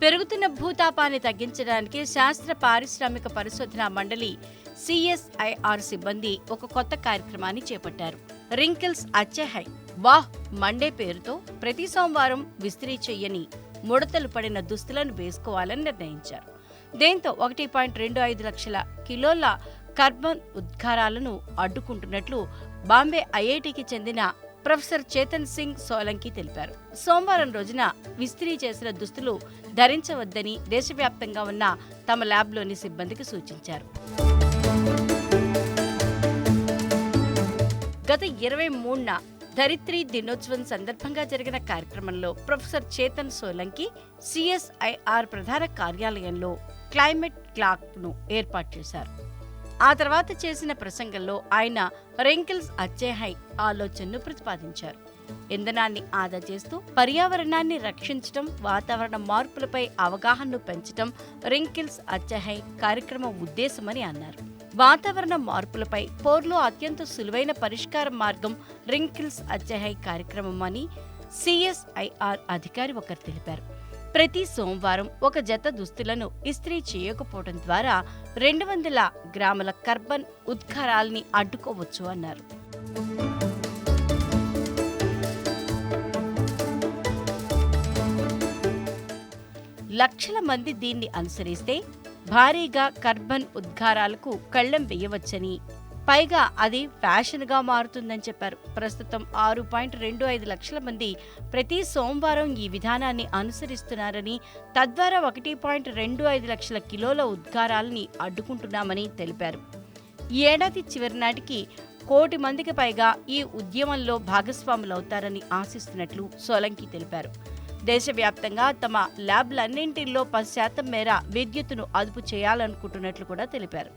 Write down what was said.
పెరుగుతున్న భూతాపాన్ని తగ్గించడానికి శాస్త్ర పారిశ్రామిక పరిశోధన మండలి సిఎస్ఐఆర్ సిబ్బంది ఒక కొత్త కార్యక్రమాన్ని చేపట్టారు. రింకిల్స్ అచ్చెహై వాహ్ మండే పేరుతో ప్రతి సోమవారం విస్త్రీ చెయ్యని ముడతలు పడిన దుస్తులను వేసుకోవాలని నిర్ణయించారు. దీంతో ఒకటి పాయింట్ రెండు ఐదు లక్షల కిలోల కార్బన్ ఉద్గారాలను అడ్డుకుంటున్నట్లు బాంబే ఐఐటికి చెందిన ప్రొఫెసర్ చేతన్ సింగ్ సోలంకి తెలిపారు. సోమవారం రోజున విస్త్రీ చేసిన దుస్తులు ధరించవద్దని దేశవ్యాప్తంగా ఉన్న తమ ల్యాబ్లోని సిబ్బందికి సూచించారు. గత ఇరవై మూడున ధరిత్రి దినోత్సవం సందర్భంగా జరిగిన కార్యక్రమంలో ప్రొఫెసర్ చేతన్ సోలంకి సిఎస్ఐఆర్ ప్రధాన కార్యాలయంలో క్లైమేట్ క్లాక్ను ఏర్పాటు చేశారు. ఆ తర్వాత చేసిన ప్రసంగంలో ఆయన రెంకిల్స్ అచ్చేహై ఆలోచనను ప్రతిపాదించారు. ఇంధనాన్ని ఆదా చేస్తూ పర్యావరణాన్ని రక్షించడం వాతావరణ మార్పులపై అవగాహనను పెంచడం రింకిల్స్ అచ్చహై కార్యక్రమం ఉద్దేశమని అన్నారు. వాతావరణ మార్పులపై పోర్లో అత్యంత సులువైన పరిష్కార మార్గం రింకిల్స్ అచ్చహై కార్యక్రమం అని సిఎస్ఐఆర్ అధికారి ఒకరు తెలిపారు. ప్రతి సోమవారం ఒక జత దుస్తులను ఇస్త్రీ చేయకపోవడం ద్వారా రెండు వందల గ్రాముల కర్బన్ ఉద్గారాల్ని అడ్డుకోవచ్చు అన్నారు. లక్షల మంది దీన్ని అనుసరిస్తే భారీగా కర్బన్ ఉద్గారాలకు కళ్ళెం వేయవచ్చని పైగా అది ఫ్యాషన్గా మారుతుందని చెప్పారు. ప్రస్తుతం ఆరు పాయింట్ రెండు ఐదు లక్షల మంది ప్రతి సోమవారం ఈ విధానాన్ని అనుసరిస్తున్నారని తద్వారా ఒకటి పాయింట్ రెండు ఐదు లక్షల కిలోల ఉద్గారాలని అడ్డుకుంటున్నామని తెలిపారు. ఈ ఏడాది చివరి నాటికి కోటి మందికి పైగా ఈ ఉద్యమంలో భాగస్వాములవుతారని ఆశిస్తున్నట్లు సోలంకి తెలిపారు. దేశవ్యాప్తంగా తమ ల్యాబ్లన్నింటిలో పది శాతం మేర విద్యుత్తును అదుపు చేయాలనుకుంటున్నట్లు కూడా తెలిపారు.